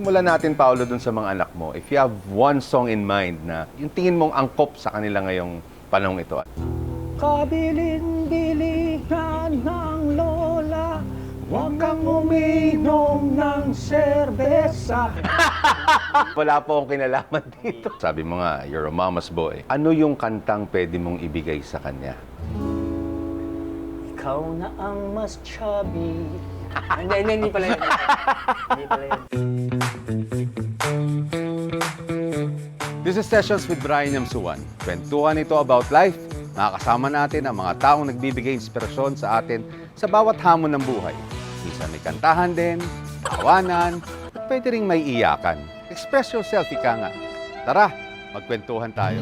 simulan natin, Paolo, dun sa mga anak mo. If you have one song in mind na yung tingin mong angkop sa kanila ngayong panahong ito. Kabilin-bilihan ng lola Huwag kang uminom ng serbesa Wala po akong kinalaman dito. Sabi mo nga, you're a mama's boy. Ano yung kantang pwede mong ibigay sa kanya? Ikaw na ang mas chubby Hindi, hindi, hindi pala yun. Hindi pala yun. This is Sessions with Brian Yamsuwan. Kwentuhan ito about life. Makakasama natin ang mga taong nagbibigay inspirasyon sa atin sa bawat hamon ng buhay. Minsan may kantahan din, tawanan, at pwede rin may iyakan. Express yourself, ika nga. Tara, magkwentuhan tayo.